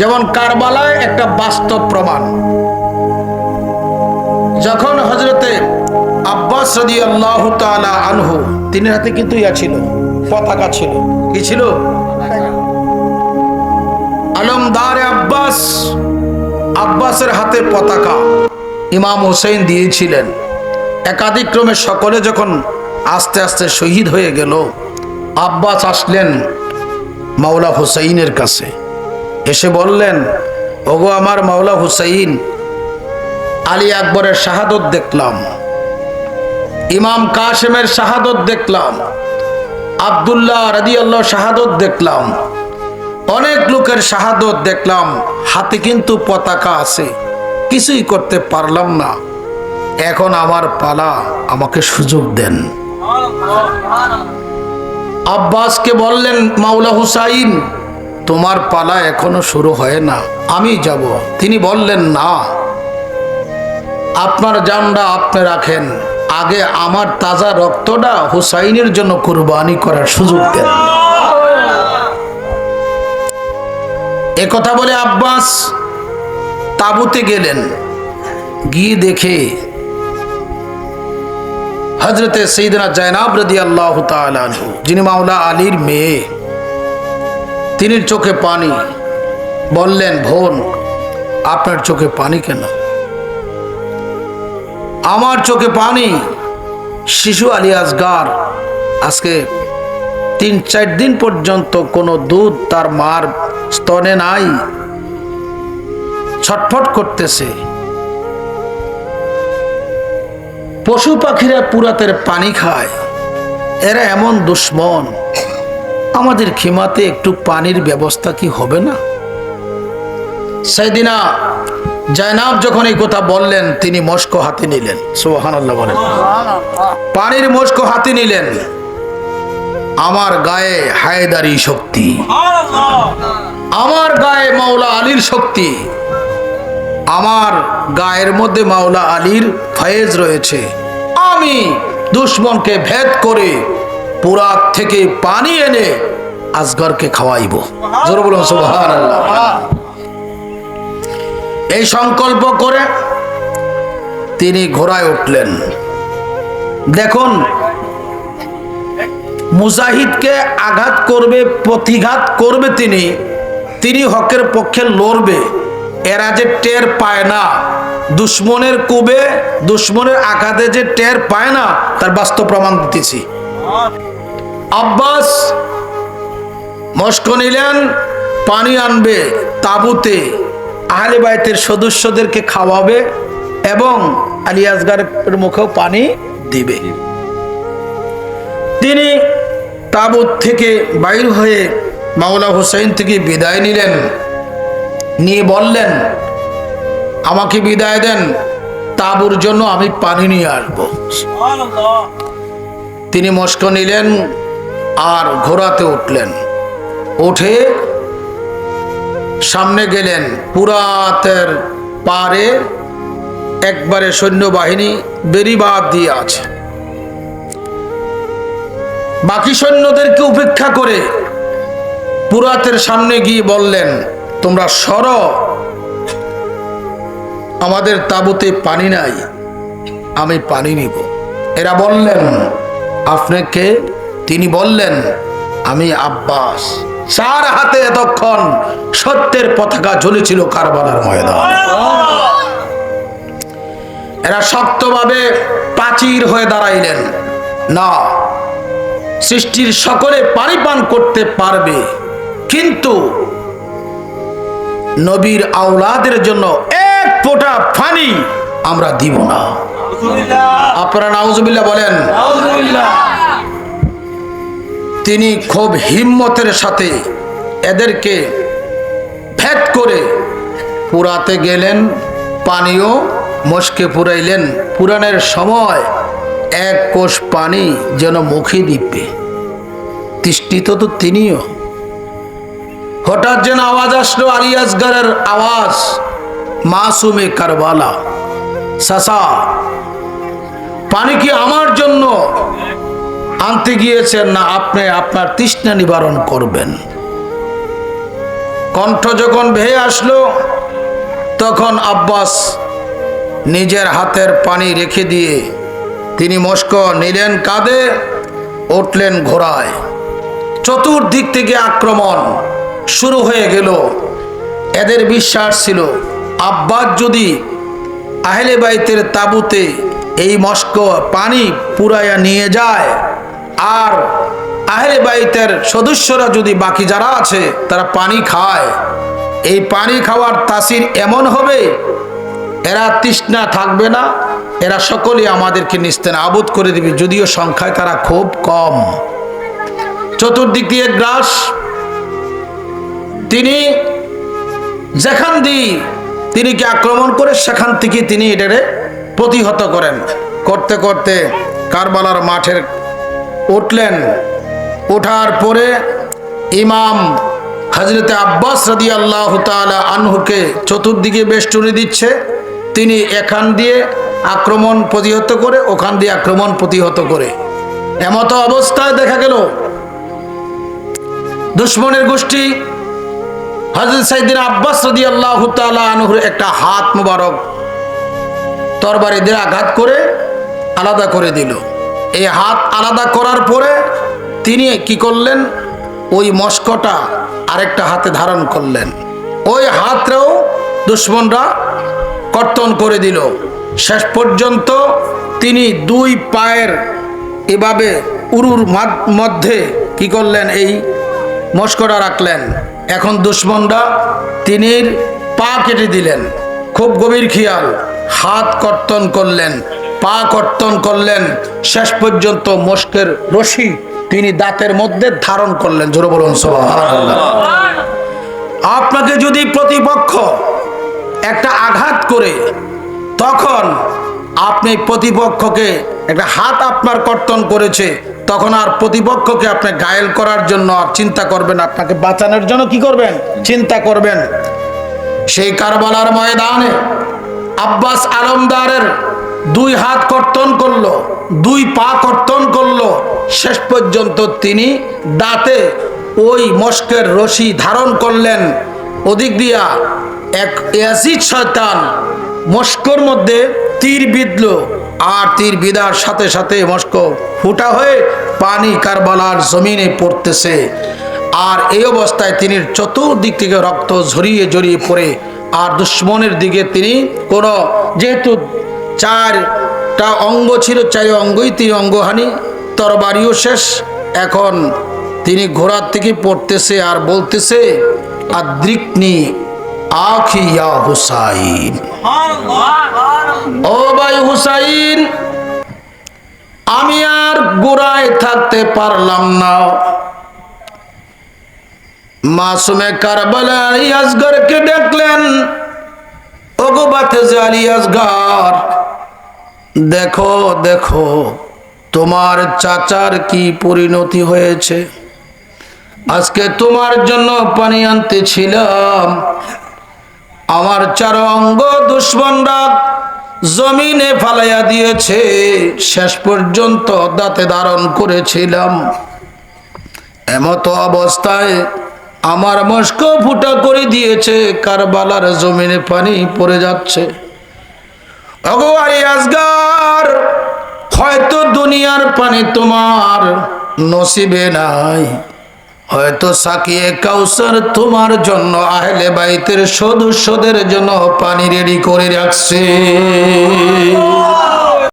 যেমন কারবালায় একটা বাস্তব প্রমাণ। যখন হজরতে আব্বাস আনহু তিনি হাতে কিন্তু ইয়া ছিল, পতাকা ছিল। কি ছিল? আলমদার আব্বাস, আব্বাসের হাতে পতাকা ইমাম হোসেন দিয়েছিলেন। একাধিক্রমে সকলে যখন আস্তে আস্তে শহীদ হয়ে গেল, আব্বাস আসলেন মাওলা হুসাইনের কাছে। এসে বললেন, ওগো আমার মাওলা হুসাইন, আলী আকবরের শাহাদত দেখলাম, ইমাম কাশেমের শাহাদত দেখলাম, আবদুল্লাহ রাদি আল্লাহ শাহাদত দেখলাম, অনেক লোকের শাহাদত দেখলাম, হাতে কিন্তু পতাকা আছে, কিছুই করতে পারলাম না। এখন আমার পালা আমাকে সুযোগ দেন। আব্বাসকে বললেন, মাওলা হুসাইন তোমার পালা এখনও শুরু হয় না। আমি যাব। তিনি বললেন, না। আপনার জানটা আপনি রাখেন। আগে আমার তাজা রক্তটা হুসাইনের জন্য কুরবানি করার সুযোগ দেন। এ কথা বলে আব্বাস তাবুতে গেলেন। গিয়ে দেখে হজরতে সঈদনা জয়নাব রদি আল্লাহ যিনি মাওলা আলীর মেয়ে। তিনি চোখে পানি। বললেন ভোন আপনার চোখে পানি কেন? আমার চোখে পানি? শিশু আলী আসগার আজকে তিন, চার দিন পর্যন্ত কোনো দুধ তার মার স্তনে নাই। ছটফট করতেছে। পশু পাখিরা পুরাতের পানি খায়। এরা এমন দুশ্মন। আমাদের খিমাতে একটু পানির ব্যবস্থা কি হবে না? সেদিনা জয়নাব যখন এই কথা বললেন, তিনি মস্ক হাতে নিলেন। সোহানাল্লাহ বলেন। পানির মস্ক হাতে নিলেন। আমার গায়ে হায়দারি শক্তি। আমার গায়ে মাওলা আলীর শক্তি। আমার গায়ের মধ্যে মাওলা আলীর ফয়েজ রয়েছে। আমি দুশ্মনকে ভেদ করে পুরাত থেকে পানি এনে আসগরকে খাওয়াইব। জোর বলুন, সুবহানাল্লাহ। এই সংকল্প করে তিনি ঘোড়ায় উঠলেন। দেখুন, মুজাহিদকে আঘাত করবে, প্রতিঘাত করবে তিনি তিনি হকের পক্ষে লড়বে। এরা যে টের পায় না, দুশ্মনের কুবে, দুশ্মনের আঘাতে যে টের পায় না, তার বাস্তব প্রমাণ দিতেছি। আব্বাস, মস্ক নিলেন, পানি আনবে তাবুতে। আহলে বাইতের সদস্যদেরকে খাওয়াবে এবং আলী মুখেও পানি দিবে। তিনি তাবুত থেকে বাইর হয়ে মাওলা হুসাইন থেকে বিদায় নিলেন। নিয়ে বললেন, আমাকে বিদায় দেন, তাবুর জন্য আমি পানি নিয়ে আসব। তিনি মস্ক নিলেন আর ঘোড়াতে উঠলেন। উঠে সামনে গেলেন পুরাতের পারে। একবারে সৈন্যবাহিনী বেরিবাদ দিয়ে আছে। বাকি সৈন্যদেরকে উপেক্ষা করে পুরাতের সামনে গিয়ে বললেন, তোমরা সর। আমাদের তাবুতে পানি নাই, আমি পানি নিব। এরা বললেন আপনাকে তিনি বললেন, আমি আব্বাস। চার হাতে এতক্ষণ সত্যের পতাকা ঝুলেছিল কারবালার ময়দান। এরা শক্তভাবে প্রাচীর হয়ে দাঁড়াইলেন। না, সৃষ্টির সকলে পানি পান করতে পারবে, কিন্তু নবীর আওলাদের জন্য এক ফোঁটা পানি আমরা দিব না। আপনারা নাউজুবিল্লাহ বলেন। তিনি খুব হিম্মতের সাথে এদেরকে ভেদ করে পুরাতে গেলেন পানিও মস্কে পুরাইলেন। পুরাণের সময় এক কোষ পানি যেন মুখে দিবে তৃষ্টিত তো তিনিও। হঠাৎ যেন আওয়াজ আসলো আলী আসগারের আওয়াজ মাসুমে কারবালা। সাসা পানি কি আমার জন্য? আনতে গিয়েছেন না, আপনি আপনার তৃষ্ণা নিবারণ করবেন। কণ্ঠ যখন ভেয়ে আসলো, তখন আব্বাস নিজের হাতের পানি রেখে দিয়ে তিনি মস্ক নিলেন, কাঁধে উঠলেন ঘোড়ায়। চতুর্দিক থেকে আক্রমণ শুরু হয়ে গেল। এদের বিশ্বাস ছিল, আব্বাস যদি আহলে বাইতের তাবুতে এই মস্ক পানি পুরাইয়া নিয়ে যায়। আর আহলে বাইতের সদস্যরা যদি বাকি যারা আছে, তারা পানি খায়। এই পানি খাওয়ার তাসির এমন হবে, এরা তৃষ্ণা থাকবে না, এরা সকলে আমাদেরকে নিস্তেন আবোধ করে দিবে, যদিও সংখ্যায় তারা খুব কম। চতুর্দিক দিয়ে গ্রাস, তিনি যেখান দিয়ে তিনি কি আক্রমণ করে, সেখান থেকে তিনি এটারে প্রতিহত করেন। করতে করতে কারবালার মাঠের উঠলেন। ওঠার পরে ইমাম হজরতে আব্বাস রাদি আল্লাহ তালা আনহুকে চতুর্দিকে বেষ্টনী দিচ্ছে। তিনি এখান দিয়ে আক্রমণ প্রতিহত করে, ওখান দিয়ে আক্রমণ প্রতিহত করে। এমতো অবস্থায় দেখা গেল, দুশ্মনের গোষ্ঠী হজরত সাইদিন আব্বাস রদি আল্লাহ আনহুর একটা হাত মুবারক তরবারি দিয়ে আঘাত করে আলাদা করে দিল। এই হাত আলাদা করার পরে তিনি কি করলেন? ওই মস্কটা আরেকটা হাতে ধারণ করলেন। ওই হাতটাও দুশ্মনরা কর্তন করে দিল। শেষ পর্যন্ত তিনি দুই পায়ের এভাবে উরুর মধ্যে কি করলেন? এই মস্করা রাখলেন। এখন দুশ্মনরা তিনি পা কেটে দিলেন। খুব গভীর খেয়াল। হাত কর্তন করলেন, পা কর্তন করলেন, শেষ পর্যন্ত মস্কের রশি তিনি দাঁতের মধ্যে ধারণ করলেন। জোরে বলুন আপনাকে যদি প্রতিপক্ষ একটা আঘাত করে, তখন আপনি প্রতিপক্ষকে একটা হাত আপনার কর্তন করেছে, তখন আর প্রতিপক্ষকে আপনি গায়েল করার জন্য আর চিন্তা করবেন আপনাকে বাঁচানোর জন্য কি করবেন? চিন্তা করবেন। সেই কারবালার ময়দানে আব্বাস আলমদারের দুই হাত কর্তন করল, দুই পা কর্তন করল। শেষ পর্যন্ত তিনি দাঁতে ওই মস্কের রশি ধারণ করলেন। ওদিক দিয়া এক অ্যাসিড শয়তান মস্কর মধ্যে তীর বিঁধল আর তীর বিদার সাথে সাথে মস্ক ফুটা হয়ে পানি কারবালার জমিনে পড়তেছে। আর এই অবস্থায় তিনি চতুর্দিক থেকে রক্ত ঝরিয়ে জড়িয়ে পড়ে আর দুশ্মনের দিকে তিনি কোনো যেহেতু চারটা অঙ্গ ছিল, চারি অঙ্গই তিনি অঙ্গহানি তরবারিও শেষ। এখন তিনি ঘোড়ার থেকে পড়তেছে আর বলতেছে, আদ্রিকনি আখিয়া হুসাইন। ও ভাই হুসাইন, আমি আর গোড়ায় থাকতে পারলাম না। মাসুমে কারবালা আলী আলী দেখো দেখো, তোমার চাচার কি পরিণতি হয়েছে? আজকে তোমার জন্য পানি আনতেছিলাম। আমার চার অঙ্গ দুশ্মনরা জমিনে ফালাইয়া দিয়েছে, শেষ পর্যন্ত দাঁতে ধারণ করেছিলাম। এমতো অবস্থায় আমার মস্ক ফুটা করে দিয়েছে, কারবালার জমিনে পানি পড়ে যাচ্ছে। আলী হয়তো দুনিয়ার পানি তোমার নসিবে নাই, হয়তো সাকিয়ে কাউসার তোমার জন্য আহলে বাইতের সদস্যদের জন্য পানি রেডি করে রাখছে।